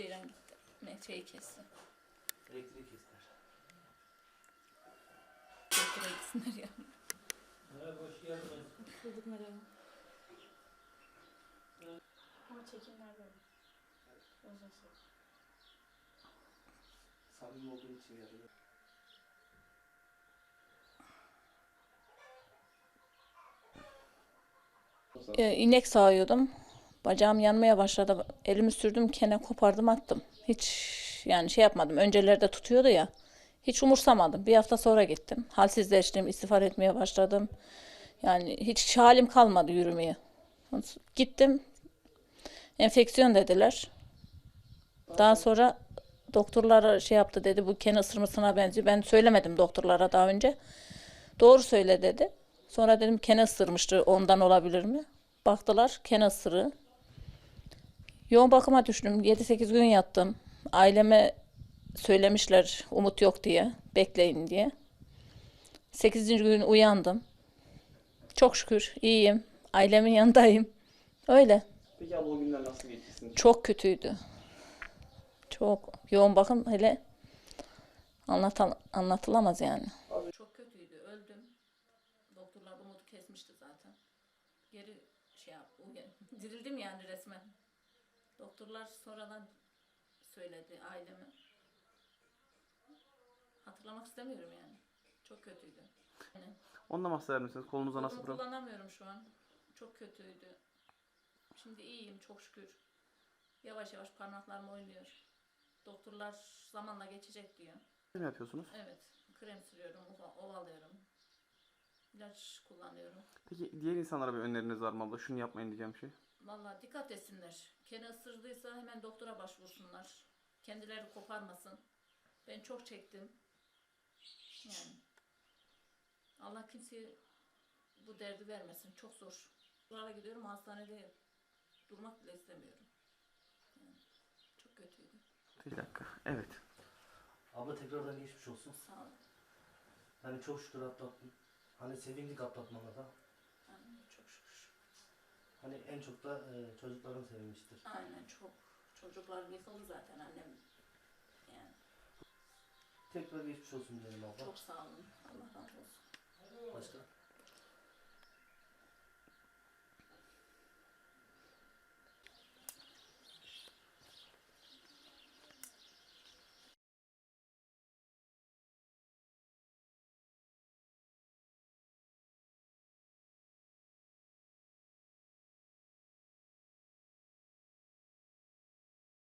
Ceylan gitti. Ne şeyi kesti. Elektriği kestiler. Doktora gitsinler ya. Merhaba hoş geldiniz. Bulduk merhaba. Ama çekimler böyle. Uzun süre. Samimi olduğun için yarıyor. Ee, inek sağıyordum. Bacağım yanmaya başladı. Elimi sürdüm, kene kopardım attım. Hiç yani şey yapmadım. Öncelerde tutuyordu ya. Hiç umursamadım. Bir hafta sonra gittim. Halsizleştim, istifar etmeye başladım. Yani hiç halim kalmadı yürümeye. Gittim. Enfeksiyon dediler. Daha sonra doktorlar şey yaptı dedi. Bu kene ısırmasına benziyor. Ben söylemedim doktorlara daha önce. Doğru söyle dedi. Sonra dedim kene ısırmıştı ondan olabilir mi? Baktılar kene ısırığı. Yoğun bakıma düştüm. 7-8 gün yattım. Aileme söylemişler umut yok diye. Bekleyin diye. 8. gün uyandım. Çok şükür iyiyim. Ailemin yanındayım. Öyle. Peki abla o günler nasıl geçti? Çok kötüydü. Çok yoğun bakım hele anlatan, anlatılamaz yani. Çok kötüydü. Öldüm. Doktorlar umudu kesmişti zaten. Geri şey yap, dirildim yani resmen. Doktorlar sonradan söyledi aileme. Hatırlamak istemiyorum yani. Çok kötüydü. Yani Onunla bahseder misiniz? Kolunuza nasıl Kolumu kullanamıyorum şu an. Çok kötüydü. Şimdi iyiyim çok şükür. Yavaş yavaş parmaklarım oynuyor. Doktorlar zamanla geçecek diyor. Ne yapıyorsunuz? Evet, krem sürüyorum, ova- ovalıyorum. İlaç kullanıyorum. Peki diğer insanlara bir öneriniz var mı abla? Şunu yapmayın diyeceğim şey. Vallahi dikkat etsinler. Kene ısırdıysa hemen doktora başvursunlar. Kendileri koparmasın. Ben çok çektim. Yani. Allah kimseye bu derdi vermesin. Çok zor. Buralara gidiyorum hastanede durmak bile istemiyorum. Yani çok kötüydü. Bir dakika. Evet. Abla tekrardan geçmiş olsun. Sağ olun. Hani çok şükür atlattın. Hani sevindik atlatmana da. Yani çok şükür. Hani en çok da e, çocukların sevinmiştir. Aynen çok. Çocuklar yıkıldı zaten annem. Yani Tekrar geçmiş olsun diyelim abla. çok sağ olun. Allah razı olsun. Başka?